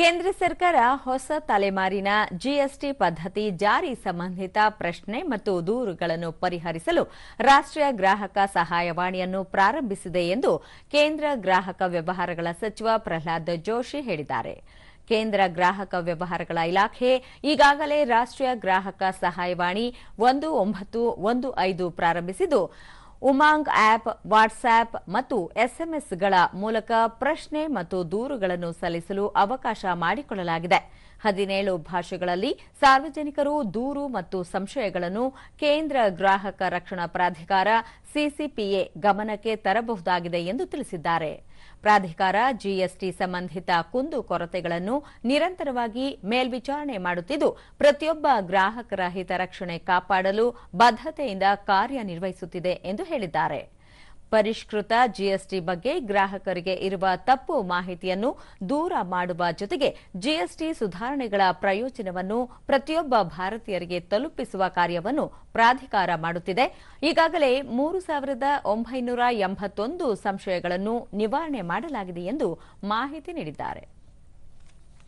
ಕೇಂದ್ರ ಸರ್ಕಾರ ಹೊಸ ತಲೆಮಾರಿನ ಜಿಎಸ್ಟಿ ಪದ್ಧತಿ ಜಾರಿ ಸಂಬಂಧಿತ ಪ್ರಶ್ನೆ ಮತ್ತು ದೂರುಗಳನ್ನು ಪರಿಹರಿಸಲು ರಾಷ್ಟ್ರೀಯ ಗ್ರಾಹಕ ಸಹಾಯವಾಣಿಯನ್ನು ಪ್ರಾರಂಭಿಸಿದೆ ಎಂದು ಕೇಂದ್ರ ಗ್ರಾಹಕ ವ್ಯವಹಾರಗಳ ಸಚಿವ ಪ್ರಹ್ಲಾದ್ ಜೋಶಿ ಹೇಳಿದ್ದಾರೆ. ಕೇಂದ್ರ ಗ್ರಾಹಕ ವ್ಯವಹಾರಗಳ ಇಲಾಖೆ ಈಗಾಗಲೇ ರಾಷ್ಟ್ರೀಯ ಗ್ರಾಹಕ ಸಹಾಯವಾಣಿ ಒಂದು ಒಂಬತ್ತು ಒಂದು ಐದು ಪ್ರಾರಂಭಿಸಿದ್ದು ಉಮಾಂಗ್ ಆಪ್ ವಾಟ್ಸ್ಆಪ್ ಮತ್ತು ಎಸ್ಎಂಎಸ್ಗಳ ಮೂಲಕ ಪ್ರಶ್ನೆ ಮತ್ತು ದೂರುಗಳನ್ನು ಸಲ್ಲಿಸಲು ಅವಕಾಶ ಮಾಡಿಕೊಳ್ಳಲಾಗಿದೆ. ಹದಿನೇಳು ಭಾಷೆಗಳಲ್ಲಿ ಸಾರ್ವಜನಿಕರು ದೂರು ಮತ್ತು ಸಂಶಯಗಳನ್ನು ಕೇಂದ್ರ ಗ್ರಾಹಕ ರಕ್ಷಣಾ ಪ್ರಾಧಿಕಾರ ಸಿಸಿಪಿಎ ಗಮನಕ್ಕೆ ತರಬಹುದಾಗಿದೆ ಎಂದು ತಿಳಿಸಿದ್ದಾರೆ. ಪ್ರಾಧಿಕಾರ ಜಿಎಸ್ಟಿ ಸಂಬಂಧಿತ ಕುಂದು ಕೊರತೆಗಳನ್ನು ನಿರಂತರವಾಗಿ ಮೇಲ್ವಿಚಾರಣೆ ಮಾಡುತ್ತಿದ್ದು, ಪ್ರತಿಯೊಬ್ಬ ಗ್ರಾಹಕರ ಹಿತರಕ್ಷಣೆ ಕಾಪಾಡಲು ಬದ್ಧತೆಯಿಂದ ಕಾರ್ಯನಿರ್ವಹಿಸುತ್ತಿದೆ ಎಂದು ಹೇಳಿದ್ದಾರೆ. ಪರಿಷ್ಕೃತ ಜಿಎಸ್ಟಿ ಬಗ್ಗೆ ಗ್ರಾಹಕರಿಗೆ ಇರುವ ತಪ್ಪು ಮಾಹಿತಿಯನ್ನು ದೂರ ಮಾಡುವ ಜೊತೆಗೆ ಜಿಎಸ್ಟಿ ಸುಧಾರಣೆಗಳ ಪ್ರಯೋಜನವನ್ನು ಪ್ರತಿಯೊಬ್ಬ ಭಾರತೀಯರಿಗೆ ತಲುಪಿಸುವ ಕಾರ್ಯವನ್ನು ಪ್ರಾಧಿಕಾರ ಮಾಡುತ್ತಿದೆ. ಈಗಾಗಲೇ ಮೂರು ಸಾವಿರದ ಒಂಬೈನೂರ ಎಂಬತ್ತೊಂದು ಸಂಶಯಗಳನ್ನು ನಿವಾರಣೆ ಮಾಡಲಾಗಿದೆ ಎಂದು ಮಾಹಿತಿ ನೀಡಿದ್ದಾರೆ.